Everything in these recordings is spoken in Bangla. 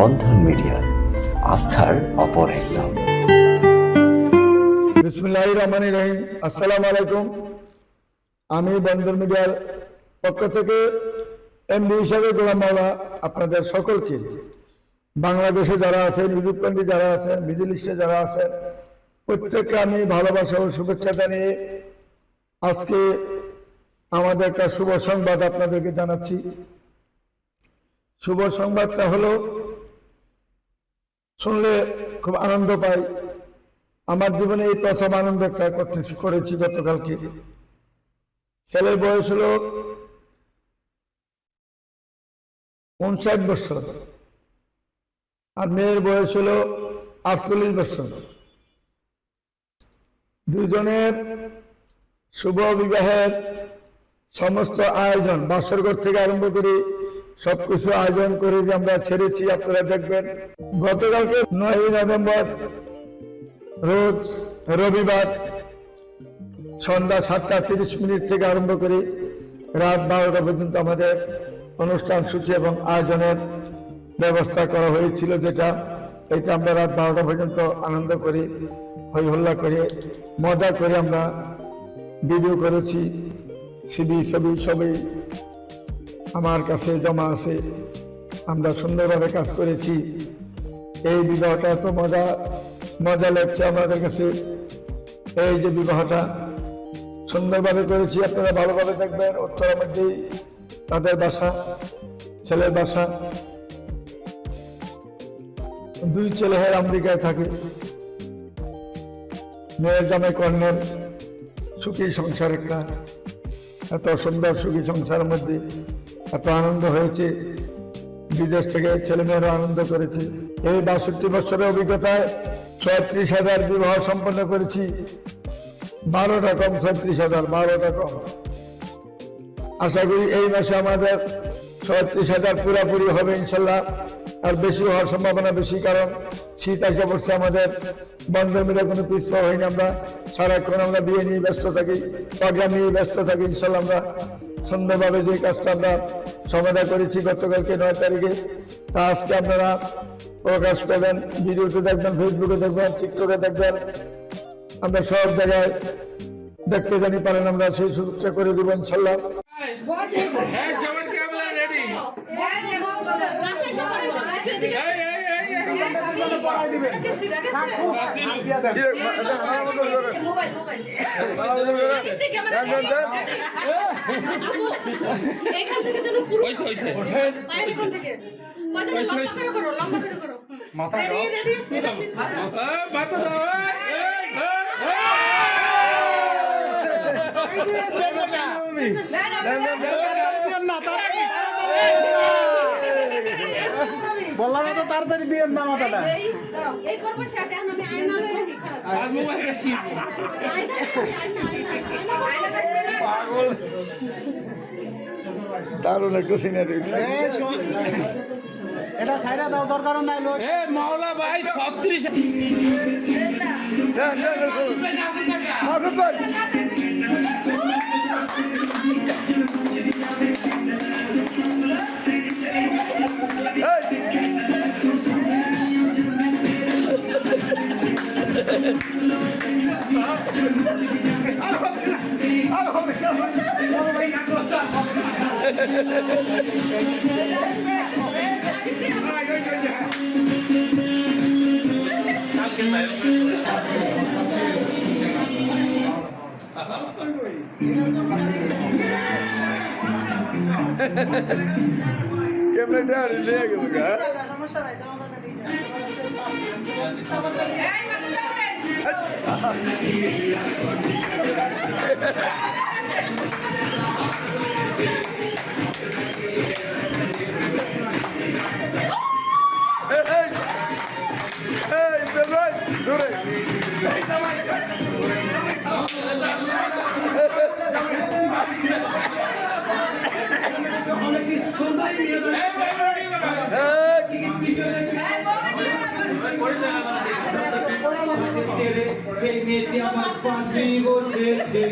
বন্ধন মিডিয়া, আস্থার অপর এক নাম বিসমুল্লাহ রহমান রহিম। আসসালামু আলাইকুম। আমি বন্ধন মিডিয়ার পক্ষ থেকে এমডি হিসাবে গোলাম মাওলা আপনাদের সকলকে, বাংলাদেশে যারা আছেন ইউরোপ কান্ট্রি যারা আছেন, মিডিল ইস্টে যারা আছেন, প্রত্যেককে আমি ভালোবাসা ও শুভেচ্ছা জানিয়ে আজকে আমাদের একটা শুভ সংবাদ আপনাদেরকে জানাচ্ছি। শুভ সংবাদটা হলো শুনলে খুব আনন্দ পাই। আমার জীবনে এই প্রথম আনন্দ একটা করেছি গতকালকে। ছেলের বয়স হল উনষাট বছর আর মেয়ের বয়স হল আটচল্লিশ বছর। দুজনের শুভ বিবাহের সমস্ত আয়োজন বাসরঘর থেকে আরম্ভ করে সবকিছু আয়োজন করে যে আমরা ছেড়েছি, আপনারা দেখবেন। গতকালকে নয় নভেম্বর, রোজ রবিবার সন্ধ্যা সাতটা তিরিশ মিনিট থেকে আরম্ভ করে রাত বারোটা পর্যন্ত আমাদের অনুষ্ঠান সূচি এবং আয়োজনের ব্যবস্থা করা হয়েছিল যেটা, এটা আমরা রাত বারোটা পর্যন্ত আনন্দ করি হই হল্লা করে, মজা করে আমরা ভিডিও করেছি। সিবি ছবি সবই আমার কাছে জমা আছে। আমরা সুন্দরভাবে কাজ করেছি। এই বিবাহটা এত মজা মজা লাগছে আমাদের কাছে। এই যে বিবাহটা সুন্দরভাবে করেছি, আপনারা ভালোভাবে দেখবেন, উত্তরের মধ্যেই তাদের বাসা, ছেলের বাসা। দুই ছেলে হয় আমেরিকায় থাকে। মেয়ের জামাই কর্নেল, সুখী সংসার একটা। এত সুন্দর সুখী সংসারের মধ্যে এত আনন্দ হয়েছে। বিদেশ থেকে ছেলেমেয়েরা আনন্দ করেছে। এই বাষট্টি বছরের অভিজ্ঞতায় ছয়ত্রিশ হাজার বিবাহ সম্পন্ন করেছি। বারোটা কম, ছয়ত্রিশ হাজার, বারোটা কম। আশা করি এই মাসে আমাদের ছয়ত্রিশ হাজার পুরাপুরি হবে ইনশাল্লাহ। আর বেশি হওয়ার সম্ভাবনা বেশি, কারণ শীত এসে পড়ছে আমাদের। বন্ধ মিলে কোনো পিছপা হয়নি আমরা। সারাক্ষণ আমরা বিয়ে নিয়ে ব্যস্ত থাকি প্রোগ্রাম নিয়ে ব্যস্ত থাকি ইনশাল্লাহ আমরা। সুন্দরভাবে যে কাজটা আমরা সমাধা করেছি গতকালকে নয় তারিখে তা আজকে আপনারা প্রকাশ করবেন ভিডিওতে দেখবেন ফেসবুকে দেখবেন টিকটকে দেখবেন। আমরা সব জায়গায় দেখতে জানি পারেন আমরা সেই সুযোগটা করে দেবো ইনশাল্লাহ। হ্যাঁ মাথা মাথা দাও এই বললাম তো তাড়াতাড়ি দিয়ে না মাথাটা। এই করব শেষ এখন আমি আয়না লয়ে খেলা আর মোবাইল কি? আয়না আয়না আয়না আয়না পাগল। দারুণ একটা সিনারি এটা সাইডা দাও দরকার নাই লোক এ মাওলা ভাই 36 মাসুদ ভাই ক্যামেরাটা নিয়ে গেল গা এই সেই মেয়েটি আমার বসেছে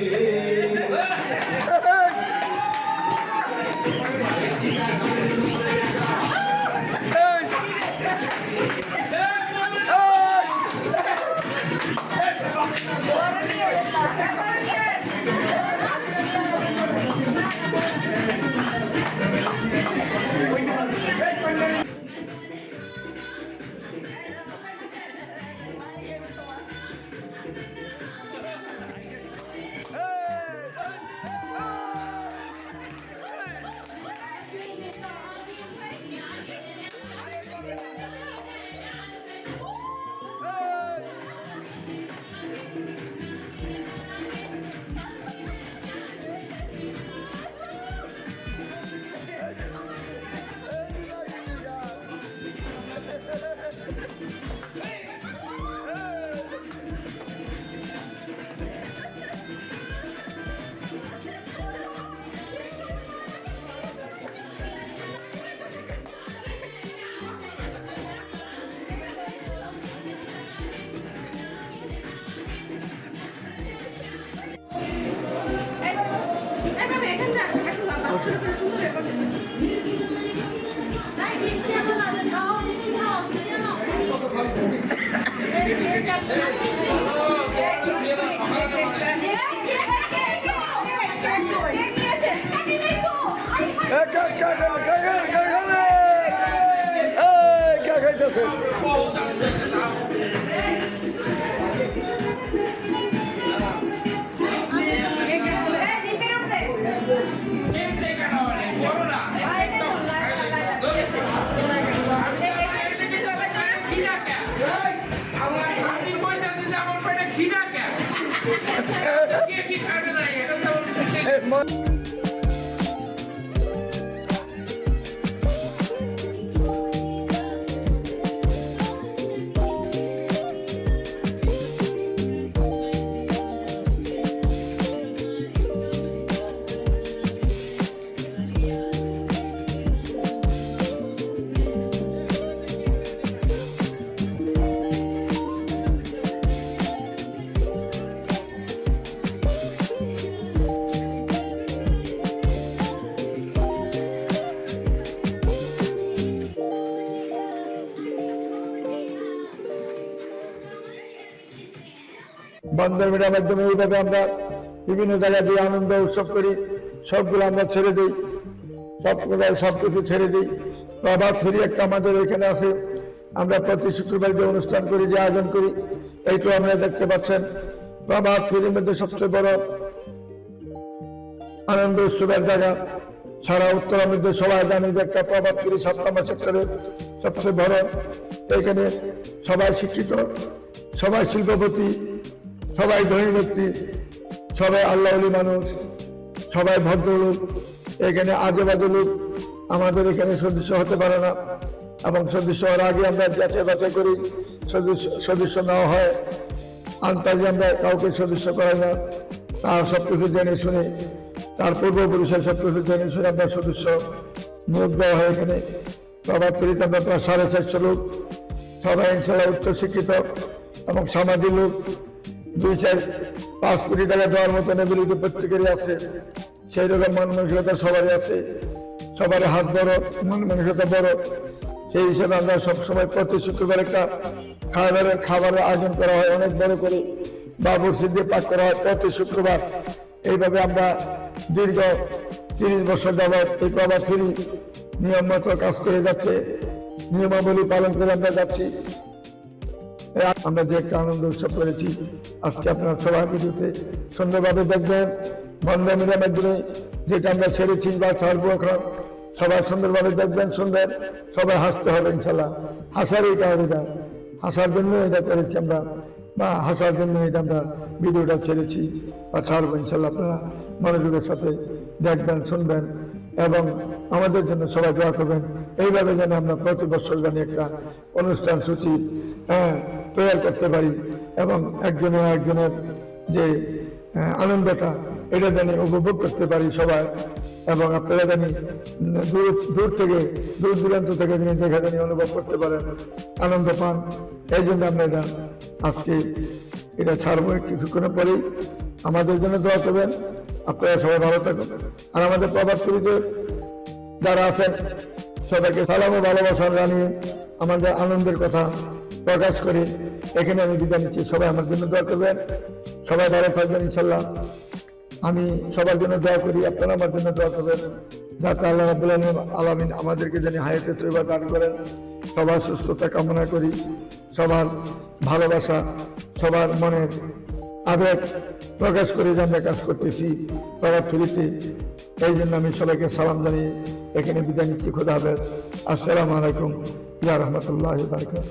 করে এ, বন্ধন মিডিয়ার মাধ্যমে এইভাবে আমরা বিভিন্ন জায়গায় দিয়ে আনন্দ উৎসব করি। সবগুলো আমরা ছেড়ে দিই। সবগুলো সবকিছু ছেড়ে দিই। প্রভাত ফেরি একটা আমাদের এখানে আছে। আমরা প্রতি শুক্রবার যে অনুষ্ঠান করি, যে আয়োজন করি, এইটাও আপনারা দেখতে পাচ্ছেন। প্রভাত ফেরির মধ্যে সবচেয়ে বড় আনন্দ উৎসবের জায়গা। সারা উত্তরের মধ্যে সবাই জানে যে একটা প্রভাব ফিরি সপ্তম সেক্টরে সবচেয়ে বড়। এখানে সবাই শিক্ষিত, সবাই শিল্পপতি সবাই ধনী ব্যক্তি, সবাই আল্লাহলি মানুষ, সবাই ভদ্রলোক, এখানে আজে বাজে লোক আমাদের এখানে সদস্য হতে পারে না এবং সদস্য হওয়ার আগে আমরা যাচাই বাছাই করি, সদস্য সদস্য নেওয়া হয় আন্তাজে আমরা কাউকে সদস্য করাই না, তার সব কিছু জেনে শুনে, তার পূর্বপুরুষের সব কিছু জেনে শুনে আমরা সদস্য নিয়োগ দেওয়া হয় এখানে। প্রভাব ফেরিতে আমরা প্রায় সাড়ে চারশো লোক, সবাই ইনশাল্লাহ উচ্চ শিক্ষিত এবং সামাজিক লোক। দুই চার পাঁচ কোটি টাকা দেওয়ার মতো এবিলিটি প্রত্যেকেরই আছে। সেই রকম মন মানসিকতা সবারই আছে। সবার হাত বড়, মন মানসিকতা বড়। সেই হিসেবে আমরা সবসময় প্রতি শুক্রবার একটা খাবারের খাবারের আয়োজন করা হয়, অনেক বড় করে বাবুর সিদ্ধি পাঠ করা হয় প্রতি শুক্রবার। এইভাবে আমরা দীর্ঘ তিরিশ বছর যাবৎ এই প্রভাব ফিরি নিয়ম মতো কাজ করে যাচ্ছে, নিয়মাবলী পালন করে আমরা যাচ্ছি। আমরা যে একটা আনন্দ উৎসব করেছি। আজকে আপনারা সবাই ভিডিওতে সুন্দরভাবে দেখবেন বন্ধনীরা মাধ্যমে যেটা আমরা ছেড়েছি বা ছাড়বো সবাই সুন্দরভাবে দেখবেন, শুনবেন, সবাই হাসতে হবে ইনশাল্লাহ। হাসার এটা এটা, হাসার জন্য এটা করেছি আমরা, বা হাসার জন্য এটা আমরা ভিডিওটা ছেড়েছি বা ছাড়বো ইনশাল্লাহ আপনারা মনোযোগের সাথে দেখবেন, শুনবেন এবং আমাদের জন্য সবাই দোয়া করবেন। এইভাবে যেন আমরা প্রতি বছর জানি একটা অনুষ্ঠান সূচি হ্যাঁ তৈরি করতে পারি এবং একজনের একজনের যে আনন্দটা, এটা যেন উপভোগ করতে পারি সবাই। এবং আপনারা জানি, দূর দূর থেকে, দূর দূরান্ত থেকে যিনি দেখা জানি, অনুভব করতে পারেন, আনন্দ পান। এই জন্য আমরা এটা আজকে এটা ছাড়বো কিছুক্ষণের পরেই। আমাদের জন্য দোয়া করবেন। আপনারা সবাই ভালো থাকুন। আর আমাদের প্রভাত পুরীতে যারা আছেন, সবাইকে সালাম ও ভালোবাসা জানিয়ে আমাদের আনন্দের কথা প্রকাশ করে। এখানে আমি বিদায় নিচ্ছি। সবাই আমার জন্য দোয়া করবেন। সবাই ভালো থাকবেন ইনশাল্লাহ আমি সবার জন্য দোয়া করি, আপনারা আমার জন্য দোয়া করবেন। যাতে আল্লাহ রাবুল আলমিন আমাদেরকে যেন হায়াতে তৈবা দান করেন। সবার সুস্থতা কামনা করি। সবার ভালোবাসা, সবার মনের আবেগ প্রকাশ করে যে আমরা কাজ করতেছি প্রভাব ফিরিতে। এই জন্য আমি সবাইকে সালাম জানিয়ে এখানে বিদায় নিচ্ছি। খোদা হাফেজ। আসসালামু আলাইকুম। ইয়া রহমতুল্লাহ বারকাত